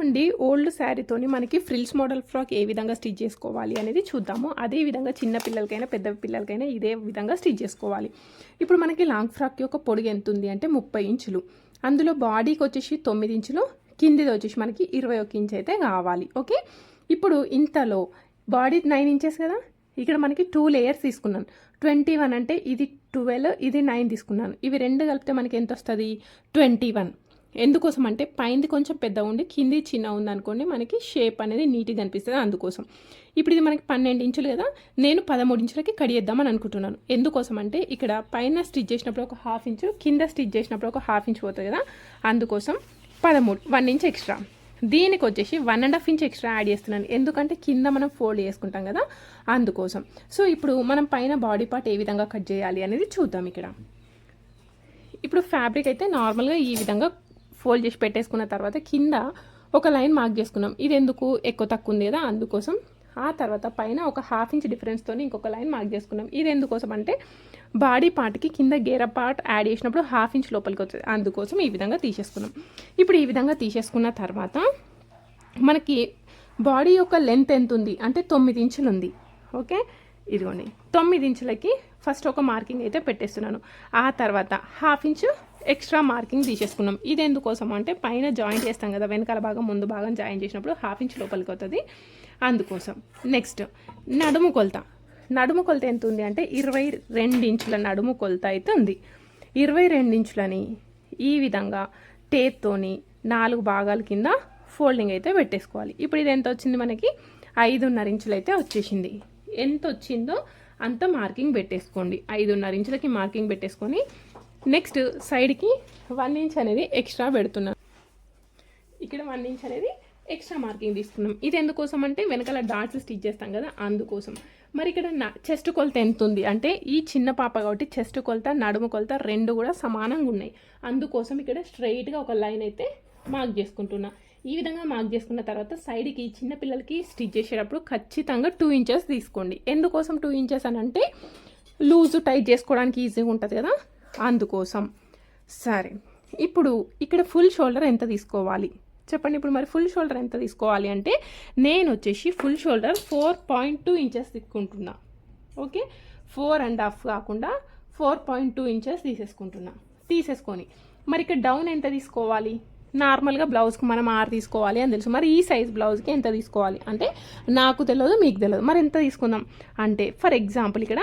ఉండి ఓల్డ్ శారీతోని మనకి frills model frock ఏ విధంగా స్టిచ్ చేసుకోవాలి అనేది చూద్దాము. అదే విధంగా చిన్న పిల్లలకైనా పెద్ద పిల్లలకైనా ఇదే విధంగా స్టిచ్ చేసుకోవాలి. ఇప్పుడు మనకి లాంగ్ ఫ్రాక్ యొక్క పొడుగు ఎంత ఉంది అంటే ముప్పై ఇంచులు. అందులో బాడీకి వచ్చేసి తొమ్మిది ఇంచులు కిందిది వచ్చేసి మనకి ఇరవై ఒక ఇంచ్ అయితే కావాలి. ఓకే? ఇప్పుడు ఇంతలో బాడీ నైన్ ఇంచెస్ కదా? ఇక్కడ మనకి టూ లేయర్స్ తీసుకున్నాను. ట్వంటీ వన్ అంటే ఇది ట్వెల్వ్ ఇది నైన్ తీసుకున్నాను. ఇవి రెండు కలిపితే మనకి ఎంత వస్తుంది? Twenty one. ఎందుకోసం అంటే పైంది కొంచెం పెద్ద ఉండి కింది చిన్న ఉంది అనుకోండి మనకి షేప్ అనేది నీట్గా కనిపిస్తుంది అందుకోసం. ఇప్పుడు ఇది మనకి పన్నెండు ఇంచులు కదా నేను పదమూడు ఇంచులకి కడియేద్దామని అనుకుంటున్నాను. ఎందుకోసం అంటే ఇక్కడ పైన స్టిచ్ చేసినప్పుడు ఒక హాఫ్ ఇంచు కింద స్టిచ్ చేసినప్పుడు ఒక హాఫ్ ఇంచ్ పోతుంది కదా అందుకోసం పదమూడు వన్ ఇంచ్ ఎక్స్ట్రా దీనికి వచ్చేసి one and half inch extra add చేస్తున్నాను. ఎందుకంటే కింద మనం ఫోల్డ్ చేసుకుంటాం కదా అందుకోసం. సో ఇప్పుడు మనం పైన బాడీ పార్ట్ ఏ విధంగా కట్ చేయాలి అనేది చూద్దాం ఇక్కడ. ఇప్పుడు ఫ్యాబ్రిక్ అయితే నార్మల్గా ఈ విధంగా ఫోల్డ్ చేసి పెట్టేసుకున్న తర్వాత కింద ఒక లైన్ మార్క్ చేసుకున్నాం. ఇది ఎందుకు ఎక్కువ తక్కువ ఉంది కదా అందుకోసం ఆ తర్వాత పైన ఒక హాఫ్ ఇంచ్ డిఫరెన్స్తో ఇంకొక లైన్ మార్క్ చేసుకున్నాం. ఇది ఎందుకోసం అంటే బాడీ పార్ట్కి కింద గేర పార్ట్ యాడ్ చేసినప్పుడు హాఫ్ ఇంచ్ లోపలికి వచ్చేది. అందుకోసం ఈ విధంగా తీసేసుకున్నాం. ఇప్పుడు ఈ విధంగా తీసేసుకున్న తర్వాత మనకి బాడీ యొక్క లెంత్ ఎంత ఉంది? అంటే తొమ్మిది ఇంచులు ఉంది. ఓకే? ఇదిగోండి. తొమ్మిది ఇంచులకి ఫస్ట్ ఒక మార్కింగ్ అయితే పెట్టేస్తున్నాను. ఆ తర్వాత హాఫ్ ఇంచు ఎక్స్ట్రా మార్కింగ్ తీసేసుకున్నాం. ఇది ఎందుకోసం అంటే పైన జాయిన్ చేస్తాం కదా వెనకాల భాగం ముందు భాగం జాయిన్ చేసినప్పుడు హాఫ్ ఇంచ్ లోపలికి అవుతుంది అందుకోసం నెక్స్ట్ నడుము కొలత. నడుము కొలత ఎంత ఉంది అంటే ఇరవై రెండు ఇంచుల నడుము కొలత అయితే ఉంది. ఇరవై రెండు ఇంచులని ఈ విధంగా టేప్తోని నాలుగు భాగాల కింద ఫోల్డింగ్ అయితే పెట్టేసుకోవాలి. ఇప్పుడు ఇది ఎంత వచ్చింది మనకి? ఐదున్నర ఇంచులు అయితే వచ్చేసింది. ఎంత వచ్చిందో అంత మార్కింగ్ పెట్టేసుకోండి. ఐదున్నర ఇంచులకి మార్కింగ్ పెట్టేసుకొని నెక్స్ట్ సైడ్కి వన్ ఇంచ్ అనేది ఎక్స్ట్రా పెడుతున్నాను ఇక్కడ వన్ ఇంచ్ అనేది ఎక్స్ట్రా మార్కింగ్ తీసుకున్నాం. ఇది ఎందుకోసం అంటే వెనకాల డాట్స్ స్టిచ్ చేస్తాం కదా అందుకోసం. మరి ఇక్కడ చెస్ట్ కొలత ఎంత ఉంది? అంటే ఈ చిన్న పాప కాబట్టి చెస్ట్ కొలత నడుము కొలత రెండు కూడా సమానంగా ఉన్నాయి. అందుకోసం ఇక్కడ స్ట్రైట్గా ఒక లైన్ అయితే మార్క్ చేసుకుంటున్నా. ఈ విధంగా మార్క్ చేసుకున్న తర్వాత సైడ్కి చిన్న పిల్లలకి స్టిచ్ చేసేటప్పుడు ఖచ్చితంగా టూ ఇంచెస్ తీసుకోండి. ఎందుకోసం టూ ఇంచెస్ అని అంటే లూజు టైట్ చేసుకోవడానికి ఈజీగా ఉంటుంది కదా. అందుకోసం. సరే ఇప్పుడు ఇక్కడ ఫుల్ షోల్డర్ ఎంత తీసుకోవాలి? చెప్పండి ఇప్పుడు మరి ఫుల్ షోల్డర్ ఎంత తీసుకోవాలి అంటే నేను వచ్చేసి full shoulder four point two inches తీసుకుంటున్నా. ఓకే? ఫోర్ అండ్ హాఫ్ కాకుండా ఫోర్ పాయింట్ టూ ఇంచెస్ తీసేసుకుంటున్నా. తీసేసుకొని మరి ఇక్కడ డౌన్ ఎంత తీసుకోవాలి? నార్మల్గా బ్లౌజ్కి మనం ఆరు తీసుకోవాలి అని తెలుసు. మరి ఈ సైజ్ బ్లౌజ్కి ఎంత తీసుకోవాలి? అంటే నాకు తెలియదు మీకు తెలియదు మరి ఎంత తీసుకుందాం? అంటే ఫర్ ఎగ్జాంపుల్ ఇక్కడ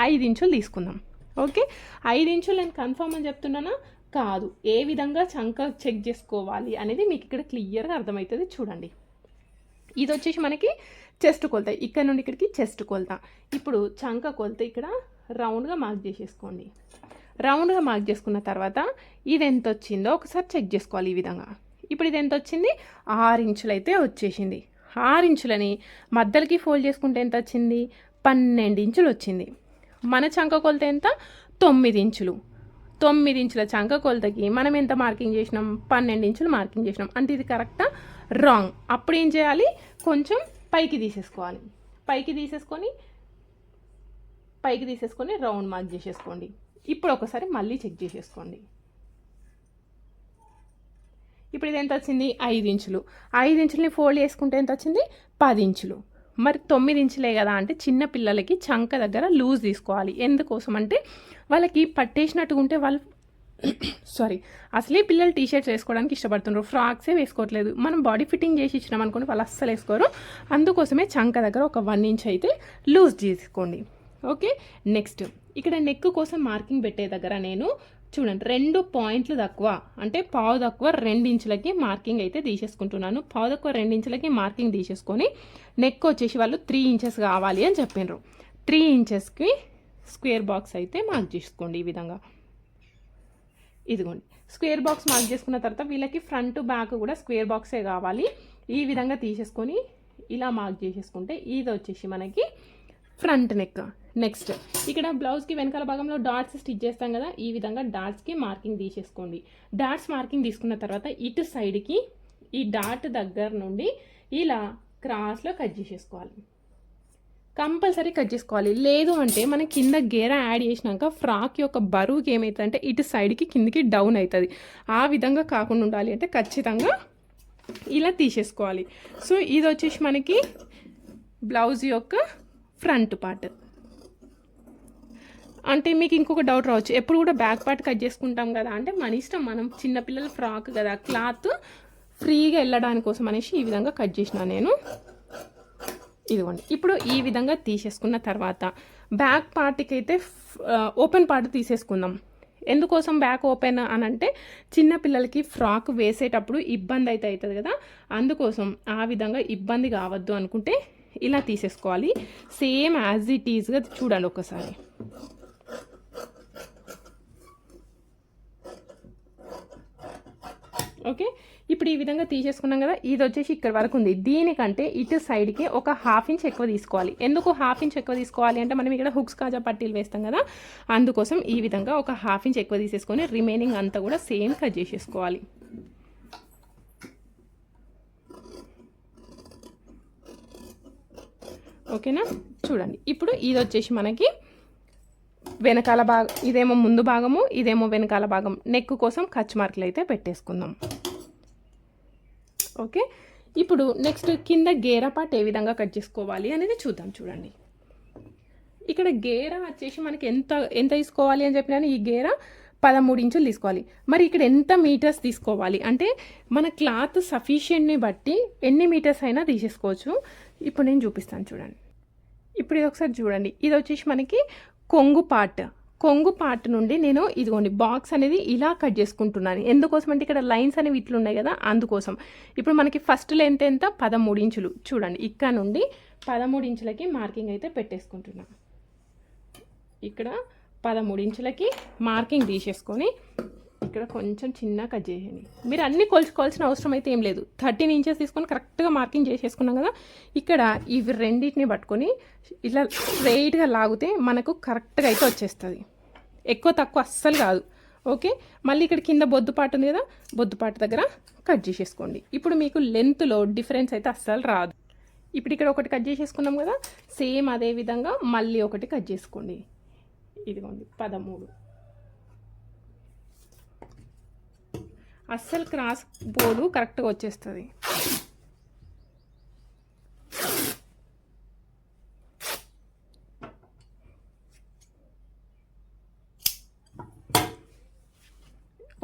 ఐదు ఇంచులు తీసుకుందాం. ఓకే? ఐదు ఇంచులు నేను కన్ఫర్మ్ అని చెప్తున్నానా? కాదు. ఏ విధంగా చంక చెక్ చేసుకోవాలి అనేది మీకు ఇక్కడ క్లియర్గా అర్థమవుతుంది చూడండి. ఇది వచ్చేసి మనకి చెస్ట్ కొలత. ఇక్కడ నుండి ఇక్కడికి చెస్ట్ కొలత. ఇప్పుడు చంక కొలత ఇక్కడ రౌండ్గా మార్క్ చేసేసుకోండి. రౌండ్గా మార్క్ చేసుకున్న తర్వాత ఇది ఎంత వచ్చిందో ఒకసారి చెక్ చేసుకోవాలి ఈ విధంగా. ఇప్పుడు ఇది ఎంత వచ్చింది? ఆరు ఇంచులు అయితే వచ్చేసింది. ఆరు ఇంచులని మధ్యలకి ఫోల్డ్ చేసుకుంటే ఎంత వచ్చింది? పన్నెండు ఇంచులు వచ్చింది. మన చంక కొలత ఎంత? తొమ్మిది ఇంచులు. తొమ్మిది ఇంచుల చంక కొలతకి మనం ఎంత మార్కింగ్ చేసినాం? పన్నెండు ఇంచులు మార్కింగ్ చేసినాం. అంటే ఇది కరెక్టా? రాంగ్. అప్పుడు ఏం చేయాలి? కొంచెం పైకి తీసేసుకోవాలి. పైకి తీసేసుకొని పైకి తీసేసుకొని రౌండ్ మార్క్ చేసేసుకోండి. ఇప్పుడు ఒకసారి మళ్ళీ చెక్ చేసేసుకోండి. ఇప్పుడు ఇది ఎంత వచ్చింది? ఐదు ఇంచులు. ఐదు ఇంచులని ఫోల్డ్ చేసుకుంటే ఎంత వచ్చింది? పది ఇంచులు. మరి తొమ్మిది ఇంచులే కదా అంటే చిన్న పిల్లలకి చంక దగ్గర లూజ్ తీసుకోవాలి. ఎందుకోసం అంటే వాళ్ళకి పట్టేసినట్టుగా ఉంటే వాళ్ళు సారీ అసలే పిల్లలు టీ షర్ట్స్ వేసుకోవడానికి ఇష్టపడుతున్నారు ఫ్రాక్సే వేసుకోవట్లేదు. మనం బాడీ ఫిట్టింగ్ చేసి ఇచ్చినాం అనుకోండి వాళ్ళు అస్సలు వేసుకోరు. అందుకోసమే చంక దగ్గర ఒక వన్ ఇంచ్ అయితే లూజ్ తీసుకోండి. ఓకే నెక్స్ట్ ఇక్కడ నెక్ కోసం మార్కింగ్ పెట్టే దగ్గర నేను చూడండి రెండు పాయింట్లు తక్కువ. అంటే పావు తక్కువ రెండించులకి మార్కింగ్ అయితే తీసేసుకుంటున్నాను. పావు తక్కువ రెండించులకి మార్కింగ్ తీసేసుకొని నెక్ వచ్చేసి వాళ్ళు త్రీ ఇంచెస్ కావాలి అని చెప్పినారు. త్రీ ఇంచెస్కి స్క్వేర్ బాక్స్ అయితే మార్క్ చేసుకోండి ఈ విధంగా. ఇదిగోండి స్క్వేర్ బాక్స్ మార్క్ చేసుకున్న తర్వాత వీళ్ళకి ఫ్రంట్ బ్యాక్ కూడా స్క్వేర్ బాక్సే కావాలి? ఈ విధంగా తీసేసుకొని ఇలా మార్క్ చేసేసుకుంటే ఇది వచ్చేసి మనకి ఫ్రంట్ నెక్. నెక్స్ట్ ఇక్కడ బ్లౌజ్కి వెనకాల భాగంలో డాట్స్ స్టిచ్ చేస్తాం కదా ఈ విధంగా డాట్స్కి మార్కింగ్ తీసేసుకోండి. డాట్స్ మార్కింగ్ తీసుకున్న తర్వాత ఇటు సైడ్కి ఈ డాట్ దగ్గర నుండి ఇలా క్రాస్లో కట్ చేసేసుకోవాలి. కంపల్సరీ కట్ చేసుకోవాలి. లేదు అంటే మనం కింద గేర యాడ్ చేసినాక ఫ్రాక్ యొక్క బరువుకి ఏమవుతుంది అంటే ఇటు సైడ్కి కిందికి డౌన్ అవుతుంది. ఆ విధంగా కాకుండా ఉండాలి అంటే ఖచ్చితంగా ఇలా తీసేసుకోవాలి. సో ఇది వచ్చేసి మనకి బ్లౌజ్ యొక్క ఫ్రంట్ పార్ట్. అంటే మీకు ఇంకొక డౌట్ రావచ్చు. ఎప్పుడు కూడా బ్యాక్ పార్ట్ కట్ చేసుకుంటాం కదా అంటే మన ఇష్టం మనం చిన్నపిల్లల ఫ్రాక్ కదా క్లాత్ ఫ్రీగా వెళ్ళడానికి కోసం అనేసి ఈ విధంగా కట్ చేసిన నేను. ఇదిగోండి. ఇప్పుడు ఈ విధంగా తీసేసుకున్న తర్వాత బ్యాక్ పార్ట్కి అయితే ఓపెన్ పార్ట్ తీసేసుకుందాం. ఎందుకోసం బ్యాక్ ఓపెన్ అని అంటే చిన్నపిల్లలకి ఫ్రాక్ వేసేటప్పుడు ఇబ్బంది అయితే అవుతుంది కదా. అందుకోసం ఆ విధంగా ఇబ్బంది కావద్దు అనుకుంటే ఇలా తీసేసుకోవాలి. సేమ్ యాజ్ ఇట్ ఈజ్గా చూడాలి ఒకసారి. ఓకే ఇప్పుడు ఈ విధంగా తీసేసుకున్నాం కదా ఇది వచ్చేసి ఇక్కడ వరకు ఉంది. దీనికంటే ఇటు సైడ్కి ఒక హాఫ్ ఇంచ్ ఎక్కువ తీసుకోవాలి. ఎందుకు హాఫ్ ఇంచ్ ఎక్కువ తీసుకోవాలి అంటే మనం ఇక్కడ హుక్స్ కాజా పట్టీలు వేస్తాం కదా అందుకోసం ఈ విధంగా ఒక హాఫ్ ఇంచ్ ఎక్కువ తీసేసుకొని రిమైనింగ్ అంతా కూడా సేమ్ కట్ చేసేసుకోవాలి. ఓకేనా? చూడండి. ఇప్పుడు ఇది వచ్చేసి మనకి వెనకాల భాగం ఇదేమో ముందు భాగము ఇదేమో వెనకాల భాగం. నెక్ కోసం ఖర్చు మార్కులు అయితే పెట్టేసుకుందాం. ఓకే? ఇప్పుడు నెక్స్ట్ కింద గేరా పార్ట్ ఏ విధంగా కట్ చేసుకోవాలి అనేది చూద్దాం చూడండి. ఇక్కడ గేరా వచ్చేసి మనకి ఎంత ఎంత తీసుకోవాలి అని చెప్పినా ఈ గేరా పదమూడు ఇంచులు తీసుకోవాలి. మరి ఇక్కడ ఎంత మీటర్స్ తీసుకోవాలి? అంటే మన క్లాత్ సఫిషియెంట్ని బట్టి ఎన్ని మీటర్స్ అయినా తీసేసుకోవచ్చు. ఇప్పుడు నేను చూపిస్తాను చూడండి. ఇప్పుడు ఇది ఒకసారి చూడండి. ఇది వచ్చేసి మనకి కొంగు పార్ట్ కొంగు పార్ట్ నుండి నేను ఇదిగోండి బాక్స్ అనేది ఇలా కట్ చేసుకుంటున్నాను. ఎందుకోసం అంటే ఇక్కడ లైన్స్ అనేవి ఇట్లున్నాయి కదా అందుకోసం. ఇప్పుడు మనకి ఫస్ట్ లెంత్ ఎంత? పదమూడు ఇంచులు. చూడండి ఇక్కడ నుండి పదమూడు ఇంచులకి మార్కింగ్ అయితే పెట్టేసుకుంటున్నాను ఇక్కడ పదమూడు ఇంచులకి మార్కింగ్ తీసేసుకొని ఇక్కడ కొంచెం చిన్న కట్ చేయండి. మీరు అన్నీ కొలుచుకోవాల్సిన అవసరం అయితే ఏం లేదు. థర్టీన్ ఇంచెస్ తీసుకొని కరెక్ట్గా మార్కింగ్ చేసేసుకున్నాం కదా ఇక్కడ ఇవి రెండింటిని పట్టుకొని ఇలా స్ట్రైట్గా లాగితే మనకు కరెక్ట్గా అయితే వచ్చేస్తుంది. ఎక్కువ తక్కువ అస్సలు కాదు. ఓకే? మళ్ళీ ఇక్కడ కింద బొద్దుపాటు ఉంది కదా బొద్దుపాటు దగ్గర కట్ చేసేసుకోండి. ఇప్పుడు మీకు లెంత్లో డిఫరెన్స్ అయితే అస్సలు రాదు. ఇప్పుడు ఇక్కడ ఒకటి కట్ చేసేసుకున్నాం కదా సేమ్ అదే విధంగా మళ్ళీ ఒకటి కట్ చేసుకోండి. ఇదిగోండి పదమూడు. అస్సలు క్రాస్ బోర్డు కరెక్ట్గా వచ్చేస్తుంది.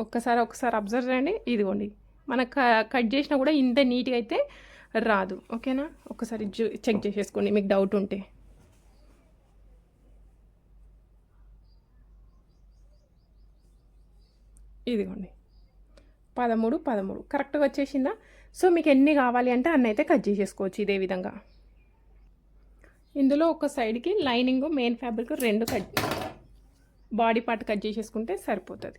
ఒక్కసారి ఒకసారి అబ్జర్వ్ చేయండి ఇదిగోండి. మన కట్ చేసినా కూడా ఇంత నీట్గా అయితే రాదు. ఓకేనా? ఒకసారి చెక్ చేసేసుకోండి మీకు డౌట్ ఉంటే. ఇదిగోండి. పదమూడు పదమూడు. కరెక్ట్గా వచ్చేసిందా? సో మీకు ఎన్ని కావాలి అంటే అన్నీ అయితే కట్ చేసేసుకోవచ్చు ఇదే విధంగా. ఇందులో ఒక సైడ్కి లైనింగ్ మెయిన్ ఫ్యాబ్రిక్ రెండు కట్ బాడీ పార్ట్ కట్ చేసేసుకుంటే సరిపోతుంది.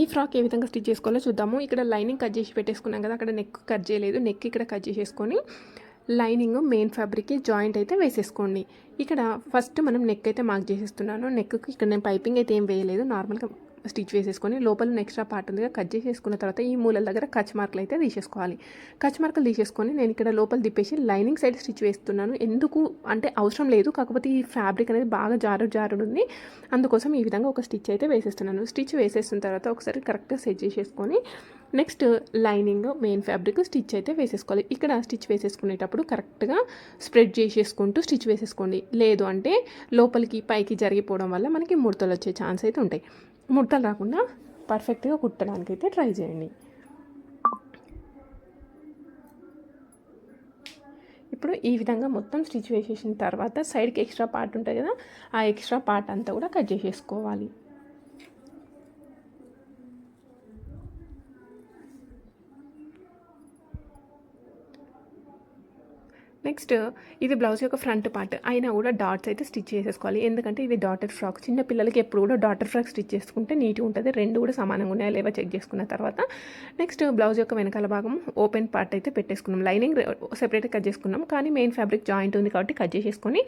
ఈ ఫ్రాక్ ఏ విధంగా స్టిచ్ చేసుకోవాలో చూద్దాము. ఇక్కడ లైనింగ్ కట్ చేసి పెట్టేసుకున్నాం కదా అక్కడ నెక్ కట్ చేయలేదు. నెక్ ఇక్కడ కట్ చేసేసుకొని లైనింగ్ మెయిన్ ఫ్యాబ్రిక్కి జాయింట్ అయితే వేసేసుకోండి. ఇక్కడ ఫస్ట్ మనం నెక్ అయితే మార్క్ చేసేస్తున్నాను. నెక్కి ఇక్కడ నేను పైపింగ్ అయితే ఏం వేయలేదు. నార్మల్గా స్టిచ్ వేసేసుకొని లోపల ఎక్స్ట్రా పార్ట్ ఉందిగా కట్ చేసేసుకున్న తర్వాత ఈ మూలల దగ్గర కచ్ మార్కులు అయితే తీసేసుకోవాలి. కచ్ మార్కులు తీసేసుకొని నేను ఇక్కడ లోపల తిప్పేసి లైనింగ్ సైడ్ స్టిచ్ వేస్తున్నాను. ఎందుకు అంటే అవసరం లేదు కాకపోతే ఈ ఫ్యాబ్రిక్ అనేది బాగా జారు జారుడు ఉంది అందుకోసం ఈ విధంగా ఒక స్టిచ్ అయితే వేసేస్తున్నాను. స్టిచ్ వేసేసిన తర్వాత ఒకసారి కరెక్ట్గా సెట్ చేసేసుకొని next lining main fabric stitch అయితే వేసేసుకోవాలి. ఇక్కడ స్టిచ్ వేసేసుకునేటప్పుడు కరెక్ట్గా స్ప్రెడ్ చేసేసుకుంటూ స్టిచ్ వేసేసుకోండి. లేదు అంటే లోపలికి పైకి జరిగిపోవడం వల్ల మనకి ముడతలు వచ్చే ఛాన్స్ అయితే ఉంటాయి. ముడతలు రాకుండా పర్ఫెక్ట్గా కుట్టడానికి అయితే ట్రై చేయండి. ఇప్పుడు ఈ విధంగా మొత్తం స్టిచ్ వేసేసిన తర్వాత సైడ్కి ఎక్స్ట్రా పార్ట్ ఉంటుంది కదా ఆ ఎక్స్ట్రా పార్ట్ అంతా కూడా కట్ చేసేసుకోవాలి. నెక్స్ట్ ఇది బ్లౌజ్ యొక్క ఫ్రంట్ పార్ట్. అయినా కూడా డాట్స్ అయితే స్టిచ్ చేసేసుకోవాలి. ఎందుకంటే ఇది డాటర్ ఫ్రాక్. చిన్న పిల్లలకి ఎప్పుడు కూడా డాటర్ ఫ్రాక్ స్టిచ్ చేసుకుంటే నీట్గా ఉంటుంది. రెండు కూడా సమానంగా ఉన్నాయా. లేవా చెక్ చేసుకున్న తర్వాత. నెక్స్ట్ బ్లౌజ్ యొక్క వెనకాల భాగం ఓపెన్ పార్ట్ అయితే పెట్టేసుకున్నాం. లైనింగ్ సెపరేట్గా కట్ చేసుకున్నాం. కానీ మెయిన్ ఫ్యాబ్రిక్ జాయింట్ ఉంది కాబట్టి కట్ చేసేసుకొని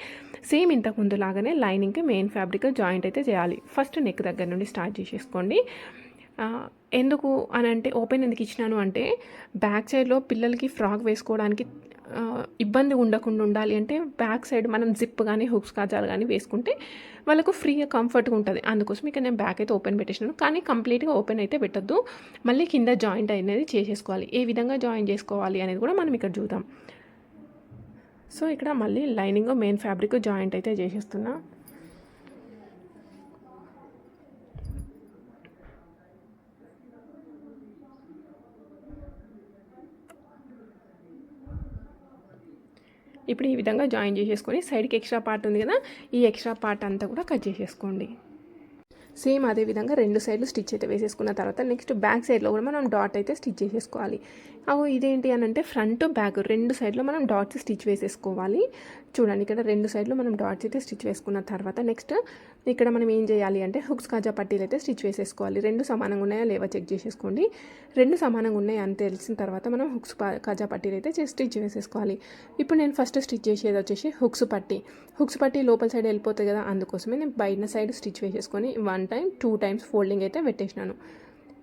సేమ్ ఇంతకు ముందు లాగానే లైనింగ్కి మెయిన్ ఫ్యాబ్రిక్ జాయింట్ అయితే చేయాలి. ఫస్ట్ నెక్ దగ్గర నుండి స్టార్ట్ చేసేసుకోండి. ఎందుకు అని అంటే ఓపెన్ ఎందుకు ఇచ్చినాను అంటే బ్యాక్ సైడ్లో పిల్లలకి ఫ్రాక్ వేసుకోవడానికి ఇబ్బంది ఉండకుండా ఉండాలి అంటే బ్యాక్ సైడ్ మనం జిప్ కానీ హుక్స్ కాజాలు కానీ వేసుకుంటే వాళ్ళకు ఫ్రీగా కంఫర్ట్గా ఉంటుంది. అందుకోసం ఇక నేను బ్యాక్ అయితే ఓపెన్ పెట్టేసినాను కానీ కంప్లీట్గా ఓపెన్ అయితే పెట్టద్దు. మళ్ళీ కింద జాయింట్ అనేది చేసేసుకోవాలి. ఏ విధంగా జాయిన్ చేసుకోవాలి అనేది కూడా మనం ఇక్కడ చూద్దాం. సో ఇక్కడ మళ్ళీ లైనింగ్ మెయిన్ ఫ్యాబ్రిక్ జాయింట్ అయితే చేసేస్తున్నా. ఇప్పుడు ఈ విధంగా జాయిన్ చేసేసుకొని సైడ్కి ఎక్స్ట్రా పార్ట్ ఉంది కదా ఈ ఎక్స్ట్రా పార్ట్ అంతా కూడా కట్ చేసేసుకోండి. సేమ్ అదే విధంగా రెండు సైడ్లు స్టిచ్ అయితే వేసేసుకున్న తర్వాత నెక్స్ట్ బ్యాక్ సైడ్లో కూడా మనం డాట్ అయితే స్టిచ్ చేసేసుకోవాలి. అవు ఇదేంటి అని అంటే ఫ్రంట్ బ్యాక్ రెండు సైడ్లో మనం డాట్స్ స్టిచ్ వేసేసుకోవాలి. చూడండి ఇక్కడ రెండు సైడ్లో మనం డాట్స్ అయితే స్టిచ్ వేసుకున్న తర్వాత నెక్స్ట్ ఇక్కడ మనం ఏం చేయాలి అంటే హుక్స్ కాజా పట్టీలు అయితే స్టిచ్ వేసేసుకోవాలి. రెండు సమానంగా ఉన్నాయా లేవా చెక్ చేసేసుకోండి. రెండు సమానంగా ఉన్నాయా అని తెలిసిన తర్వాత మనం హుక్స్ కాజా పట్టీలు అయితే స్టిచ్ వేసేసుకోవాలి. ఇప్పుడు నేను ఫస్ట్ స్టిచ్ చేసేది వచ్చేసి హుక్స్ పట్టీ. హుక్స్ పట్టీ లోపల సైడ్ వెళ్ళిపోతుంది కదా అందుకోసమే నేను బయట సైడ్ స్టిచ్ వేసేసుకొని one time two times folding అయితే పెట్టేసినాను.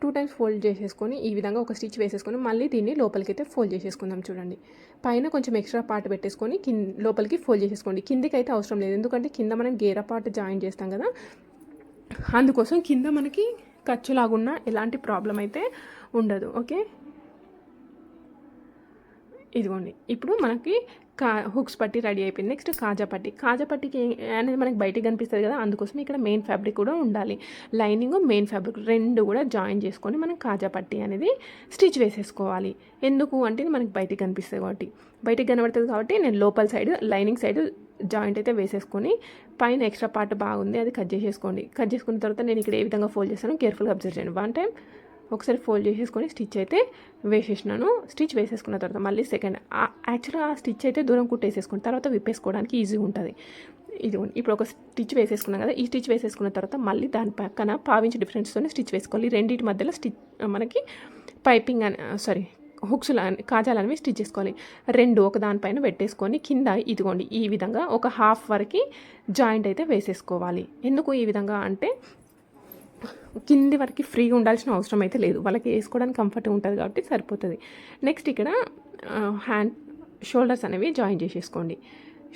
టూ టైమ్స్ ఫోల్డ్ చేసేసుకొని ఈ విధంగా ఒక స్టిచ్ వేసేసుకొని మళ్ళీ దీన్ని లోపలికి అయితే ఫోల్డ్ చేసేసుకుందాం చూడండి. పైన కొంచెం ఎక్స్ట్రా పార్ట్ పెట్టేసుకొని కింద లోపలికి ఫోల్డ్ చేసేసుకోండి. కిందికి అయితే అవసరం లేదు. ఎందుకంటే కింద మనం గేర పార్ట్ జాయిన్ చేస్తాం కదా. అందుకోసం కింద మనకి ఖర్చులాగున్న ఎలాంటి ప్రాబ్లం అయితే ఉండదు. ఓకే? ఇదిగోండి. ఇప్పుడు మనకి కా హుక్స్ పట్టి రెడీ అయిపోయింది. నెక్స్ట్ కాజా పట్టి. కాజా పట్టికి అనేది మనకి బయటికి కనిపిస్తుంది కదా అందుకోసం ఇక్కడ మెయిన్ ఫ్యాబ్రిక్ కూడా ఉండాలి. లైనింగ్ మెయిన్ ఫ్యాబ్రిక్ రెండు కూడా జాయిన్ చేసుకొని మనం కాజా పట్టి అనేది స్టిచ్ వేసేసుకోవాలి. ఎందుకు అంటే ఇది మనకి బయటికి కనిపిస్తుంది కాబట్టి. బయటికి కనబడుతుంది కాబట్టి నేను లోపల సైడ్ లైనింగ్ సైడ్ జాయింట్ అయితే వేసేసుకొని పైన ఎక్స్ట్రా పార్ట్ బాగుంది అది కట్ చేసేసుకోండి. కట్ చేసుకున్న తర్వాత నేను ఇక్కడ ఏ విధంగా ఫోల్డ్ చేస్తాను కేర్ఫుల్గా అబ్జర్వ్ చేయండి. వన్ టైం ఒకసారి ఫోల్డ్ చేసేసుకొని స్టిచ్ అయితే వేసేసినాను. స్టిచ్ వేసేసుకున్న తర్వాత మళ్ళీ సెకండ్ యాక్చువల్గా ఆ స్టిచ్ అయితే దూరం కుట్టేసేసుకున్న తర్వాత విప్పేసుకోవడానికి ఈజీ ఉంటుంది. ఇది ఇప్పుడు ఒక స్టిచ్ వేసేసుకున్నాం కదా ఈ స్టిచ్ వేసేసుకున్న తర్వాత మళ్ళీ దాని పక్కన పావించి డిఫరెన్స్తోనే స్టిచ్ వేసుకోవాలి. రెండింటి మధ్యలో స్టిచ్ మనకి పైపింగ్ అని సారీ హుక్స్లు కాజాలు అనేవి స్టిచ్ చేసుకోవాలి. రెండు ఒక దానిపైన పెట్టేసుకొని కింద ఇదిగోండి ఈ విధంగా ఒక హాఫ్ వరకు జాయింట్ అయితే వేసేసుకోవాలి. ఎందుకు ఈ విధంగా అంటే కింది వరకు ఫ్రీగా ఉండాల్సిన అవసరం అయితే లేదు. వాళ్ళకి వేసుకోవడానికి కంఫర్ట్ ఉంటుంది కాబట్టి సరిపోతుంది. నెక్స్ట్ ఇక్కడ హ్యాండ్ షోల్డర్స్ అనేవి జాయిన్ చేసేసుకోండి.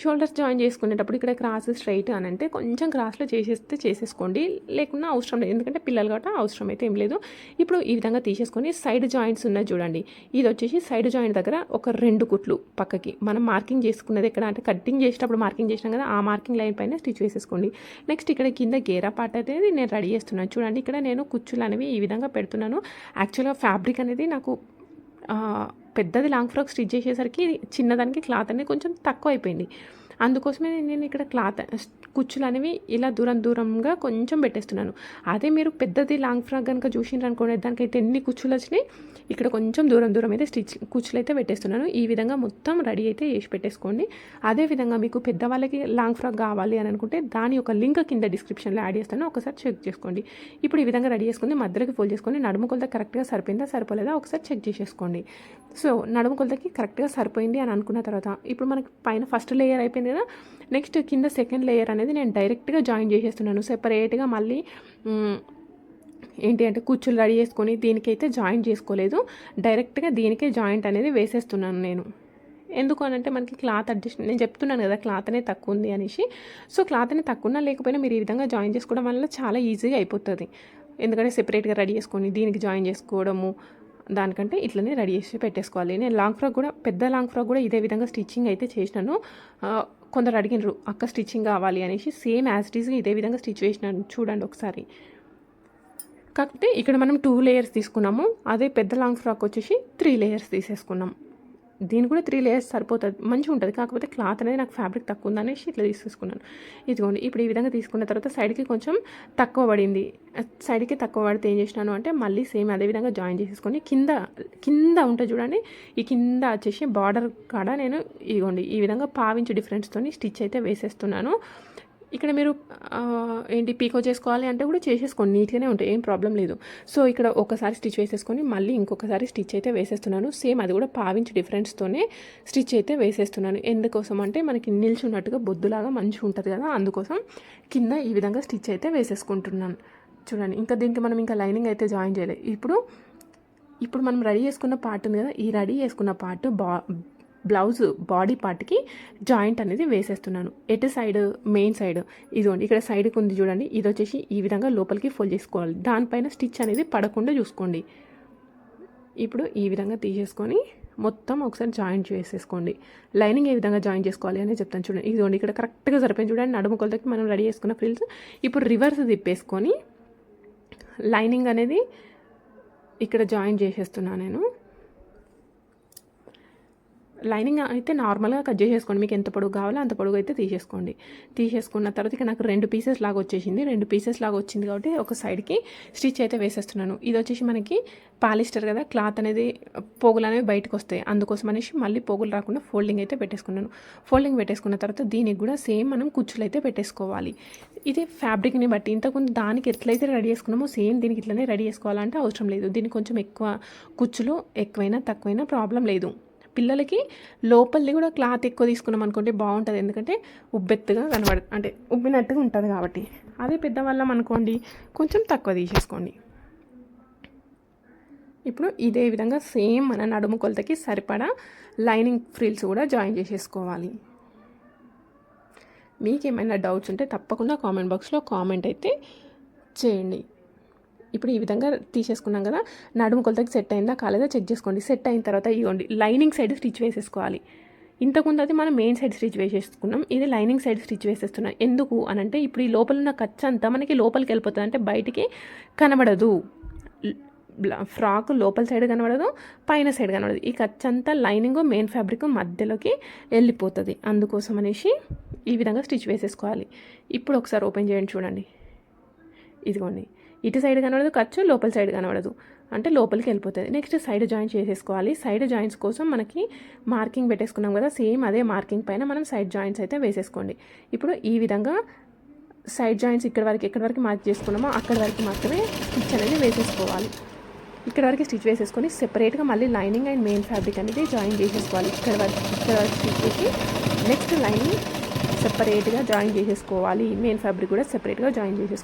షోల్డర్స్ జాయిన్ చేసుకునేటప్పుడు ఇక్కడ క్రాస్ స్ట్రైట్ అని అంటే కొంచెం క్రాస్లో చేసేస్తే చేసేసుకోండి. లేకున్నా అవసరం లేదు. ఎందుకంటే పిల్లలు కాబట్టి అవసరం అయితే ఏం లేదు. ఇప్పుడు ఈ విధంగా తీసేసుకొని సైడ్ జాయింట్స్ ఉన్నాయి చూడండి. ఇది వచ్చేసి సైడ్ జాయింట్ దగ్గర ఒక రెండు కుట్లు పక్కకి. మనం మార్కింగ్ చేసుకున్నది ఎక్కడ అంటే కటింగ్ చేసేటప్పుడు మార్కింగ్ చేసినాం కదా ఆ మార్కింగ్ లైన్ పైన స్టిచ్ వేసేసుకోండి నెక్స్ట్ ఇక్కడ కింద గేరా పార్ట్ అనేది నేను రెడీ చేస్తున్నాను. చూడండి ఇక్కడ నేను కుచ్చులు అనేవి ఈ విధంగా పెడుతున్నాను. యాక్చువల్గా ఫ్యాబ్రిక్ అనేది నాకు పెద్దది లాంగ్ ఫ్రాక్ స్టిచ్ చేసేసరికి చిన్నదానికి క్లాత్ అనేది కొంచెం తక్కువ అయిపోయింది అందుకోసమే నేను ఇక్కడ క్లాత్ కుచ్చులు అనేవి ఇలా దూరం దూరంగా కొంచెం పెట్టేస్తున్నాను. అదే మీరు పెద్దది లాంగ్ ఫ్రాక్ కనుక చూసిండ్రు అనుకోండి దానికైతే ఎన్ని కుచ్చులు వచ్చినాయి? ఇక్కడ కొంచెం దూరం దూరం అయితే స్టిచ్ కుచ్చులు అయితే పెట్టేస్తున్నాను. ఈ విధంగా మొత్తం రెడీ అయితే చేసి పెట్టేసుకోండి. అదే విధంగా మీకు పెద్దవాళ్ళకి లాంగ్ ఫ్రాక్ కావాలి అని అనుకుంటే దాని యొక్క లింక్ కింద డిస్క్రిప్షన్లో యాడ్ చేస్తాను. ఒకసారి చెక్ చేసుకోండి. ఇప్పుడు ఈ విధంగా రెడీ చేసుకుని మధ్యలోకి ఫోల్డ్ చేసుకొని నడుము కొలత కరెక్ట్గా సరిపోయిందా సరిపోలేదా ఒకసారి చెక్ చేసేసుకోండి. సో నడుము కొలతకి కరెక్ట్గా సరిపోయింది అని అనుకున్న తర్వాత ఇప్పుడు మనకి పైన ఫస్ట్ లేయర్ అయిపోయింది కదా నెక్స్ట్ కింద సెకండ్ లేయర్ అనేది నేను డైరెక్ట్గా జాయిన్ చేసేస్తున్నాను. సెపరేట్గా మళ్ళీ ఏంటి అంటే కుచ్చులు రెడీ చేసుకొని దీనికైతే జాయింట్ చేసుకోలేదు. డైరెక్ట్గా దీనికే జాయింట్ అనేది వేసేస్తున్నాను నేను. ఎందుకు అని అంటే మనకి క్లాత్ అడ్జస్ట్ నేను చెప్తున్నాను కదా క్లాత్ అనేది తక్కువ ఉంది అనేసి. సో క్లాత్ అనేది తక్కువ ఉన్నా లేకపోయినా మీరు ఈ విధంగా జాయిన్ చేసుకోవడం వల్ల చాలా ఈజీగా అయిపోతుంది. ఎందుకంటే సెపరేట్గా రెడీ చేసుకొని దీనికి జాయిన్ చేసుకోవడము దానికంటే ఇట్లనే రెడీ చేసి పెట్టేసుకోవాలి. నేను లాంగ్ ఫ్రాక్ కూడా పెద్ద లాంగ్ ఫ్రాక్ కూడా ఇదే విధంగా స్టిచ్చింగ్ అయితే చేసినాను. కొందరు అడిగినరు అక్క స్టిచ్చింగ్ కావాలి అనేసి. సేమ్ యాజ్ ఇట్ ఈస్గా ఇదే విధంగా స్టిచ్ చేసినాను చూడండి ఒకసారి. కాకపోతే ఇక్కడ మనం టూ లేయర్స్ తీసుకున్నాము. అదే పెద్ద లాంగ్ ఫ్రాక్ వచ్చేసి త్రీ లేయర్స్ తీసేసుకున్నాం. దీని కూడా త్రీ లేయర్స్ సరిపోతుంది మంచిగా ఉంటుంది కాకపోతే క్లాత్ అనేది నాకు ఫ్యాబ్రిక్ తక్కువ ఉందనేసి ఇట్లా తీసుకున్నాను. ఇదిగోండి ఇప్పుడు ఈ విధంగా తీసుకున్న తర్వాత సైడ్కి కొంచెం తక్కువ పడింది. సైడ్కి తక్కువ పడితే ఏం చేసినాను అంటే మళ్ళీ సేమ్ అదే విధంగా జాయిన్ చేసేసుకొని కింద కింద ఉంటుంది చూడండి ఈ కింద వచ్చేసి బార్డర్ కాడ నేను ఇదిగోండి ఈ విధంగా పావించి డిఫరెన్స్తో స్టిచ్ అయితే వేసేస్తున్నాను. ఇక్కడ మీరు ఏంటి పీకో చేసుకోవాలి అంటే కూడా చేసేసుకోండి నీట్గానే ఉంటాయి ఏం ప్రాబ్లం లేదు. సో ఇక్కడ ఒకసారి స్టిచ్ వేసేసుకొని మళ్ళీ ఇంకొకసారి స్టిచ్ అయితే వేసేస్తున్నాను. సేమ్ అది కూడా పావించి డిఫరెన్స్తోనే స్టిచ్ అయితే వేసేస్తున్నాను. ఎందుకోసం అంటే మనకి నిల్చున్నట్టుగా బొద్దులాగా మంచిగా ఉంటుంది కదా అందుకోసం కింద ఈ విధంగా స్టిచ్ అయితే వేసేసుకుంటున్నాను. చూడండి ఇంకా దీనికి మనం ఇంకా లైనింగ్ అయితే జాయిన్ చేయలేదు. ఇప్పుడు ఇప్పుడు మనం రెడీ చేసుకున్న పార్ట్ ఉంది కదా ఈ రెడీ చేసుకున్న పార్ట్ బా బ్లౌజ్ బాడీ పార్ట్కి జాయింట్ అనేది వేసేస్తున్నాను. ఎటు సైడ్? Main side. ఇదిగోండి ఇక్కడ సైడ్కి ఉంది చూడండి. ఇది వచ్చేసి ఈ విధంగా లోపలికి ఫోల్డ్ చేసుకోవాలి. దానిపైన స్టిచ్ అనేది పడకుండా చూసుకోండి. ఇప్పుడు ఈ విధంగా తీసేసుకొని మొత్తం ఒకసారి జాయింట్ చేసేసుకోండి. లైనింగ్ ఏ విధంగా జాయిన్ చేసుకోవాలి అని చెప్తాను చూడండి. ఇదిగోండి ఇక్కడ కరెక్ట్గా సరిపోయింది చూడండి. నడుము కొలతకి మనం రెడీ చేసుకున్న ఫ్రిల్స్. ఇప్పుడు రివర్స్ తిప్పేసుకొని లైనింగ్ అనేది ఇక్కడ జాయిన్ చేసేస్తున్నాను నేను. లైనింగ్ అయితే నార్మల్గా కట్ చేసేసుకోండి. మీకు ఎంత పొడుగు కావాలో అంత పొడుగు అయితే తీసేసుకోండి. తీసేసుకున్న తర్వాత ఇక నాకు రెండు పీసెస్ లాగా వచ్చేసింది. రెండు పీసెస్ లాగా వచ్చింది కాబట్టి ఒక సైడ్కి స్టిచ్ అయితే వేసేస్తున్నాను. ఇది వచ్చేసి మనకి పాలిస్టర్ కదా క్లాత్ అనేది పోగులు అనేవి బయటకు వస్తాయి. అందుకోసం అనేసి మళ్ళీ పోగులు రాకుండా ఫోల్డింగ్ అయితే పెట్టేసుకున్నాను. ఫోల్డింగ్ పెట్టేసుకున్న తర్వాత దీనికి కూడా సేమ్ మనం కుచ్చులు అయితే పెట్టేసుకోవాలి. ఇది ఫ్యాబ్రిక్ని బట్టి ఇంతకుముందు దానికి ఎట్లయితే రెడీ చేసుకున్నామో సేమ్ దీనికి ఇట్లనే రెడీ చేసుకోవాలంటే అవసరం లేదు. దీనికి కొంచెం ఎక్కువ కుచ్చులు ఎక్కువైనా తక్కువైనా ప్రాబ్లం లేదు. పిల్లలకి లోపలిది కూడా క్లాత్ ఎక్కువ తీసుకున్నాం అనుకుంటే బాగుంటుంది. ఎందుకంటే ఉబ్బెత్తుగా కనబడ అంటే ఉబ్బినట్టుగా ఉంటుంది కాబట్టి. అదే పెద్దవాళ్ళం అనుకోండి కొంచెం తక్కువ తీసేసుకోండి. ఇప్పుడు ఇదే విధంగా సేమ్ మన నడుము కొలతకి సరిపడా లైనింగ్ ఫ్రిల్స్ కూడా జాయిన్ చేసేసుకోవాలి. మీకేమైనా డౌట్స్ ఉంటే తప్పకుండా కామెంట్ బాక్స్లో కామెంట్ అయితే చేయండి. ఇప్పుడు ఈ విధంగా తీసేసుకున్నాం కదా నడుము కొలతకి సెట్ అయిందా కాలేదా చెక్ చేసుకోండి. సెట్ అయిన తర్వాత ఇవ్వండి లైనింగ్ సైడ్ స్టిచ్ వేసేసుకోవాలి. ఇంతకుముందు అది మనం మెయిన్ సైడ్ స్టిచ్ వేసేసుకున్నాం ఇది లైనింగ్ సైడ్ స్టిచ్ వేసేస్తున్నాం. ఎందుకు అని అంటే ఇప్పుడు ఈ లోపల ఉన్న ఖర్చు అంతా మనకి లోపలికి వెళ్ళిపోతుంది అంటే బయటికి కనబడదు. ఫ్రాక్ లోపల సైడ్ కనబడదు పైన సైడ్ కనబడదు. ఈ ఖర్చు అంతా లైనింగ్ మెయిన్ ఫ్యాబ్రిక్ మధ్యలోకి వెళ్ళిపోతుంది. అందుకోసం అనేసి ఈ విధంగా స్టిచ్ వేసేసుకోవాలి. ఇప్పుడు ఒకసారి ఓపెన్ చేయండి చూడండి. ఇదిగోండి. ఇటు సైడ్ కనబడదు ఖర్చు లోపల సైడ్ కనబడదు. అంటే లోపలికి వెళ్ళిపోతుంది. నెక్స్ట్ సైడ్ జాయిన్ చేసేసుకోవాలి. సైడ్ జాయింట్స్ కోసం మనకి మార్కింగ్ పెట్టేసుకున్నాం కదా సేమ్ అదే మార్కింగ్ పైన మనం సైడ్ జాయింట్స్ అయితే వేసేసుకోండి. ఇప్పుడు ఈ విధంగా సైడ్ జాయింట్స్ ఇక్కడ వరకు ఎక్కడి వరకు మార్క్ చేసుకున్నామో అక్కడి వరకు మాత్రమే స్టిచ్ అనేది వేసేసుకోవాలి. ఇక్కడ వరకు స్టిచ్ వేసేసుకొని సెపరేట్గా మళ్ళీ లైనింగ్ అండ్ మెయిన్ ఫ్యాబ్రిక్ అనేది జాయిన్ చేసేసుకోవాలి. ఇక్కడ వరకు ఇక్కడ వరకు స్టిచ్ చేసి నెక్స్ట్ లైనింగ్ సెపరేట్గా జాయిన్ చేసేసుకోవాలి. మెయిన్ ఫ్యాబ్రిక్ కూడా సెపరేట్గా జాయిన్ చేసేసుకోవాలి